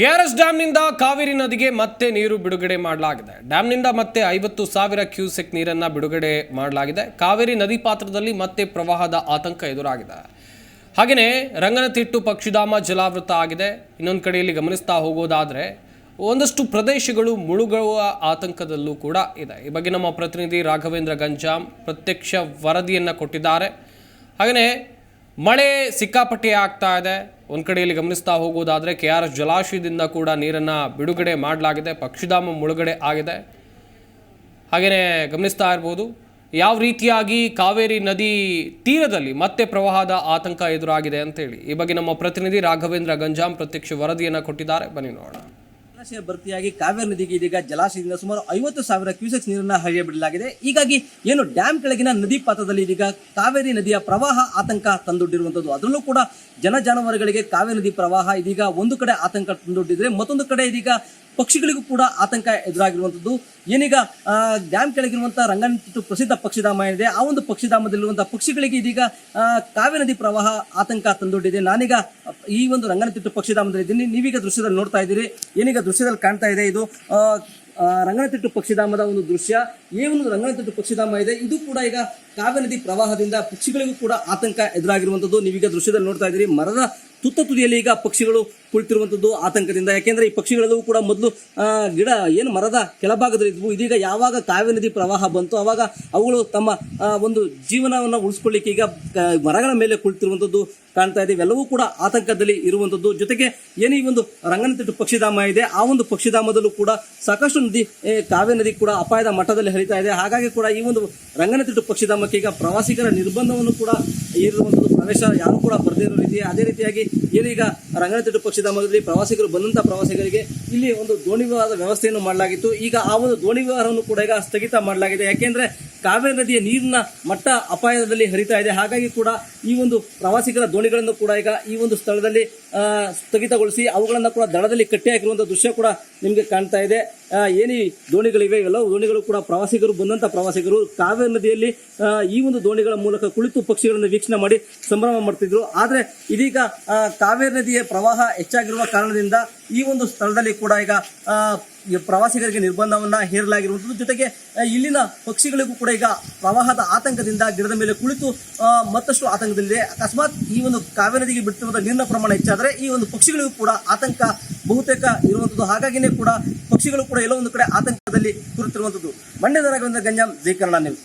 KRS ಡ್ಯಾಮ್ನಿಂದ Kaveri ನದಿಗೆ ಮತ್ತೆ ನೀರು ಬಿಡುಗಡೆ ಮಾಡಲಾಗಿದೆ. ಡ್ಯಾಮ್ನಿಂದ ಮತ್ತೆ ಐವತ್ತು ಸಾವಿರ ಕ್ಯೂಸೆಕ್ ನೀರನ್ನು ಬಿಡುಗಡೆ ಮಾಡಲಾಗಿದೆ. ಕಾವೇರಿ ನದಿ ಪಾತ್ರದಲ್ಲಿ ಮತ್ತೆ ಪ್ರವಾಹದ ಆತಂಕ ಎದುರಾಗಿದೆ. ಹಾಗೆಯೇ ರಂಗನತಿಟ್ಟು, ಪಕ್ಷಿಧಾಮ, ಜಲಾವೃತ ಆಗಿದೆ. ಇನ್ನೊಂದು ಕಡೆಯಲ್ಲಿ ಗಮನಿಸ್ತಾ ಹೋಗೋದಾದರೆ, ಒಂದಷ್ಟು ಪ್ರದೇಶಗಳು ಮುಳುಗುವ ಆತಂಕದಲ್ಲೂ ಕೂಡ ಇದೆ. ಈ ಬಗ್ಗೆ ನಮ್ಮ ಪ್ರತಿನಿಧಿ ರಾಘವೇಂದ್ರ ಗಂಜಾಮ್ ಪ್ರತ್ಯಕ್ಷ ವರದಿಯನ್ನು ಕೊಟ್ಟಿದ್ದಾರೆ. ಹಾಗೆಯೇ ಮಳೆ ಸಿಕ್ಕಾಪಟ್ಟೆ ಆಗ್ತಾ ಇದೆ. ಒಂದು ಕಡೆಯಲ್ಲಿ ಗಮನಿಸ್ತಾ ಹೋಗೋದಾದರೆ ಕೆ ಆರ್ ಎಸ್ ಜಲಾಶಯದಿಂದ ಕೂಡ ನೀರನ್ನು ಬಿಡುಗಡೆ ಮಾಡಲಾಗಿದೆ, ಪಕ್ಷಿಧಾಮ ಮುಳುಗಡೆ ಆಗಿದೆ. ಹಾಗೆಯೇ ಗಮನಿಸ್ತಾ ಇರ್ಬೋದು, ಯಾವ ರೀತಿಯಾಗಿ ಕಾವೇರಿ ನದಿ ತೀರದಲ್ಲಿ ಮತ್ತೆ ಪ್ರವಾಹದ ಆತಂಕ ಎದುರಾಗಿದೆ ಅಂತೇಳಿ ಈ ಬಗ್ಗೆ ನಮ್ಮ ಪ್ರತಿನಿಧಿ ರಾಘವೇಂದ್ರ ಗಂಜಾಂ ಪ್ರತ್ಯಕ್ಷ ವರದಿಯನ್ನು ಕೊಟ್ಟಿದ್ದಾರೆ. ಬನ್ನಿ ನೋಡೋಣ. ಜಲಾಶಯ ಭರ್ತಿಯಾಗಿ ಕಾವೇರಿ ನದಿಗೆ ಇದೀಗ ಜಲಾಶಯದಿಂದ ಸುಮಾರು ಐವತ್ತು ಸಾವಿರ ಕ್ಯೂಸೆಕ್ಸ್ ನೀರನ್ನ ಹರಿಯ ಬಿಡಲಾಗಿದೆ ಹೀಗಾಗಿ ಏನು ಡ್ಯಾಮ್ ಕೆಳಗಿನ ನದಿ ಪಾತ್ರದಲ್ಲಿ ಇದೀಗ ಕಾವೇರಿ ನದಿಯ ಪ್ರವಾಹ ಆತಂಕ ತಂದೊಡ್ಡಿರುವಂತದ್ದು. ಅದರಲ್ಲೂ ಕೂಡ ಜನ ಜಾನುವಾರುಗಳಿಗೆ ಕಾವೇರಿ ನದಿ ಪ್ರವಾಹ ಇದೀಗ ಒಂದು ಕಡೆ ಆತಂಕ ತಂದೊಡ್ಡಿದ್ರೆ ಮತ್ತೊಂದು ಕಡೆ ಇದೀಗ ಪಕ್ಷಿಗಳಿಗೂ ಕೂಡ ಆತಂಕ ಎದುರಾಗಿರುವಂತದ್ದು. ಏನೀಗ ಡ್ಯಾಮ್ ಕೆಳಗಿರುವಂತಹ ರಂಗನತಿಟ್ಟು ಪ್ರಸಿದ್ಧ ಪಕ್ಷಿಧಾಮ ಏನಿದೆ ಆ ಒಂದು ಪಕ್ಷಿಧಾಮದಲ್ಲಿರುವಂತಹ ಪಕ್ಷಿಗಳಿಗೆ ಇದೀಗ ಕಾವೇರಿ ನದಿ ಪ್ರವಾಹ ಆತಂಕ ತಂದೊಡ್ಡಿದೆ. ನಾನೀಗ ಈ ಒಂದು ರಂಗನತಿಟ್ಟು ಪಕ್ಷಿಧಾಮದಲ್ಲಿ ಇದ್ದೀನಿ. ನೀವೀಗ ದೃಶ್ಯದಲ್ಲಿ ನೋಡ್ತಾ ಇದ್ದೀರಿ. ಏನೀಗ ದೃಶ್ಯದಲ್ಲಿ ಕಾಣ್ತಾ ಇದೆ. ಇದು ರಂಗನತಿಟ್ಟು ಪಕ್ಷಿಧಾಮದ ಒಂದು ದೃಶ್ಯ. ಈ ಒಂದು ರಂಗನತಿಟ್ಟು ಪಕ್ಷಿಧಾಮ ಇದೆ. ಇದು ಕೂಡ ಈಗ ಕಾವೇರಿ ನದಿ ಪ್ರವಾಹದಿಂದ ಪಕ್ಷಿಗಳಿಗೂ ಕೂಡ ಆತಂಕ ಎದುರಾಗಿರುವಂತದ್ದು. ನೀವೀಗ ದೃಶ್ಯದಲ್ಲಿ ನೋಡ್ತಾ ಇದ್ದೀರಿ, ಮರದ ತುತ್ತ ತುದಿಯಲ್ಲಿ ಈಗ ಪಕ್ಷಿಗಳು ಕುಳಿತಿರುವಂಥದ್ದು ಆತಂಕದಿಂದ. ಯಾಕೆಂದ್ರೆ ಈ ಪಕ್ಷಿಗಳೆಲ್ಲವೂ ಕೂಡ ಮೊದಲು ಗಿಡ, ಏನು ಮರದ ಕೆಳಭಾಗದಲ್ಲಿ ಇದ್ವು. ಇದೀಗ ಯಾವಾಗ ಕಾವೇರಿ ನದಿ ಪ್ರವಾಹ ಬಂತು ಅವಾಗ ಅವುಗಳು ತಮ್ಮ ಒಂದು ಜೀವನವನ್ನು ಉಳಿಸ್ಕೊಳ್ಳಿಕ್ಕೆ ಈಗ ಮರಗಳ ಮೇಲೆ ಕುಳಿತಿರುವಂಥದ್ದು ಕಾಣ್ತಾ ಇದೆ. ಇವೆಲ್ಲವೂ ಕೂಡ ಆತಂಕದಲ್ಲಿ ಇರುವಂತದ್ದು. ಜೊತೆಗೆ ಏನು ಈ ಒಂದು ರಂಗನತಿಟ್ಟು ಪಕ್ಷಿಧಾಮ ಇದೆ, ಆ ಒಂದು ಪಕ್ಷಿಧಾಮದಲ್ಲೂ ಕೂಡ ಸಾಕಷ್ಟು ನದಿ ಕಾವೇರಿ ನದಿ ಕೂಡ ಅಪಾಯದ ಮಟ್ಟದಲ್ಲಿ ಹರಿತಾ ಇದೆ. ಹಾಗಾಗಿ ಕೂಡ ಈ ಒಂದು ರಂಗನತಿಟ್ಟು ಪಕ್ಷಿಧಾಮಕ್ಕೆ ಈಗ ಪ್ರವಾಸಿಗರ ನಿರ್ಬಂಧವನ್ನು ಕೂಡ ಇರುವಂತದ್ದು. ಪ್ರವೇಶ ಯಾರು ಕೂಡ ಬರದೇ ಇರೋ ರೀತಿ, ಅದೇ ರೀತಿಯಾಗಿ ಏನೀಗ ರಂಗನತಿಟ್ಟು ಪಕ್ಷಿಧಾಮದಲ್ಲಿ ಪ್ರವಾಸಿಗರು, ಬಂದಂತ ಪ್ರವಾಸಿಗರಿಗೆ ಇಲ್ಲಿ ಒಂದು ದೋಣಿ ವಿವಾಹದ ವ್ಯವಸ್ಥೆಯನ್ನು ಮಾಡಲಾಗಿತ್ತು. ಈಗ ಆ ಒಂದು ದೋಣಿ ವಿವಾಹವನ್ನು ಕೂಡ ಈಗ ಸ್ಥಗಿತ ಮಾಡಲಾಗಿದೆ. ಯಾಕೆಂದ್ರೆ ಕಾವೇರಿ ನದಿಯ ನೀರಿನ ಮಟ್ಟ ಅಪಾಯದಲ್ಲಿ ಹರಿತಾ ಇದೆ. ಹಾಗಾಗಿ ಕೂಡ ಈ ಒಂದು ಪ್ರವಾಸಿಗರ ದೋಣಿಗಳನ್ನು ಕೂಡ ಈಗ ಈ ಒಂದು ಸ್ಥಳದಲ್ಲಿ ಸ್ಥಗಿತಗೊಳಿಸಿ ಅವುಗಳನ್ನು ಕೂಡ ದಡದಲ್ಲಿ ಕಟ್ಟಿ ಹಾಕಿರುವಂತಹ ದೃಶ್ಯ ಕೂಡ ನಿಮಗೆ ಕಾಣ್ತಾ ಇದೆ. ಏನಿ ದೋಣಿಗಳಿವೆ? ಎಲ್ಲವೂ ದೋಣಿಗಳು ಕೂಡ ಪ್ರವಾಸಿಗರು, ಬಂದಂತ ಪ್ರವಾಸಿಗರು ಕಾವೇರಿ ನದಿಯಲ್ಲಿ ಈ ಒಂದು ದೋಣಿಗಳ ಮೂಲಕ ಕುಳಿತು ಪಕ್ಷಿಗಳನ್ನು ವೀಕ್ಷಣೆ ಮಾಡಿ ಸಂಭ್ರಮ ಮಾಡ್ತಿದ್ರು. ಆದ್ರೆ ಇದೀಗ ಕಾವೇರಿ ನದಿಯ ಪ್ರವಾಹ ಹೆಚ್ಚಾಗಿರುವ ಕಾರಣದಿಂದ ಈ ಒಂದು ಸ್ಥಳದಲ್ಲಿ ಕೂಡ ಈಗ ಪ್ರವಾಸಿಗರಿಗೆ ನಿರ್ಬಂಧವನ್ನ ಹೇರಲಾಗಿರುವಂಥದ್ದು. ಜೊತೆಗೆ ಇಲ್ಲಿನ ಪಕ್ಷಿಗಳಿಗೂ ಕೂಡ ಈಗ ಪ್ರವಾಹದ ಆತಂಕದಿಂದ ಗಿಡದ ಮೇಲೆ ಕುಳಿತು ಮತ್ತಷ್ಟು ಆತಂಕದಲ್ಲಿದೆ. ಅಕಸ್ಮಾತ್ ಈ ಒಂದು ಕಾವೇರಿ ನದಿಗೆ ಬಿಡ್ತಿರುವ ನೀರಿನ ಪ್ರಮಾಣ ಹೆಚ್ಚಾದರೆ ಈ ಒಂದು ಪಕ್ಷಿಗಳಿಗೂ ಕೂಡ ಆತಂಕ ಬಹುತೇಕ ಇರುವಂಥದ್ದು. ಹಾಗಾಗಿನೇ ಕೂಡ ಪಕ್ಷಿಗಳು ಕೂಡ ಎಲ್ಲೋ ಒಂದು ಕಡೆ ಆತಂಕದಲ್ಲಿ ಕುರಿತಿರುವಂಥದ್ದು ಮಂಡ್ಯದ Raghavendra Ganjam Zee Kannada news.